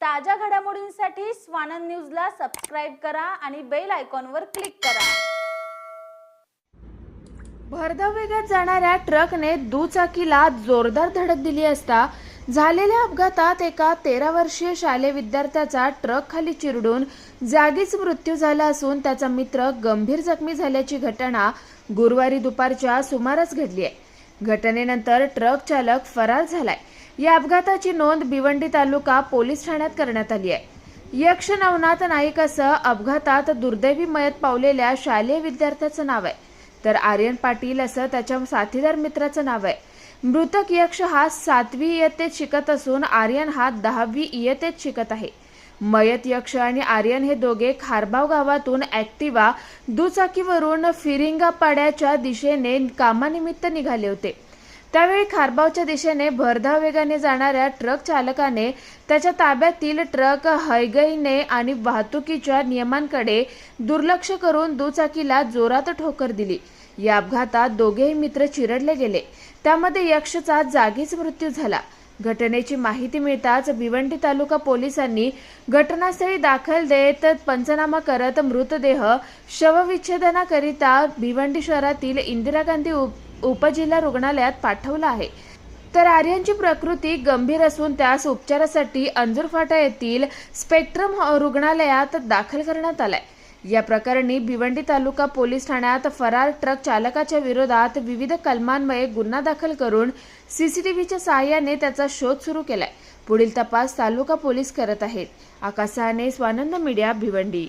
ताज्या घडामोडींसाठी स्वानंद न्यूजला सबस्क्राईब करा आणि बेल आयकॉनवर क्लिक करा. भरधाव वेगात जाणाऱ्या ट्रकने दुचाकीला जोरदार धडक दिली असता झालेल्या अपघातात एका तेरा वर्षीय शालेय विद्यार्थ्याचा ट्रक खाली चिरडून जागीच मृत्यू झाला असून त्याचा मित्र गंभीर जखमी झाल्याची घटना गुरुवारी दुपारच्या सुमारास घडली आहे. घटनेनंतर ट्रक चालक फरार झालाय. या अपघाताची नोंद भिवंडी तालुका पोलीस ठाण्यात करण्यात आली आहे. यक्ष नवनाथ नाईक असं अपघातात दुर्दैवी मयत पावलेल्या शालेय विद्यार्थ्याचं नाव आहे. तर आर्यन पाटील असं त्याच्या साथीदार मित्राचं नाव आहे. मृतक यक्ष हा सातवी इयत्तेत शिकत असून आर्यन हा दहावी इयत्तेत शिकत आहे. मयत यक्ष आणि आर्यन हे दोघे खारबाव गावातून ऍक्टिवा दुचाकीवरून फिरिंगापाड्याच्या दिशेने कामानिमित्त निघाले होते. त्यावेळी खारबावच्या दिशेने भरधाव वेगाने जाणाऱ्या ट्रक चालकाने त्याच्या ताब्यातील ट्रक हैगईने आणि वाहतुकीच्या नियमांकडे दुर्लक्ष करून दुचाकीला जोरात ठोकर दिली. या अपघातात दोघेही मित्र चिरडले गेले. त्यामध्ये यक्षचा जागीच मृत्यू झाला. घटनेची माहिती मिळताच भिवंडी तालुका पोलिसांनी घटनास्थळी दाखल देत पंचनामा करत मृतदेह शवविच्छेदनाकरिता भिवंडी शहरातील इंदिरा गांधी उप- उपजिल्हा रुग्णालयात पाठवला आहे. तर आर्यांची प्रकृती गंभीर असून त्यास उपचारासाठी अंजूर फाटा येथील स्पेक्ट्रम रुग्णालयात दाखल करण्यात आलाय. या प्रकरणी भिवंडी तालुका पोलीस ठाण्यात फरार ट्रक चालकाच्या विरोधात विविध कलमान्वये गुन्हा दाखल करून सीसीटीव्हीच्या सहाय्याने त्याचा शोध सुरू केलाय. पुढील तपास तालुका पोलीस करत आहेत. आकाशाने स्वानंद मीडिया भिवंडी.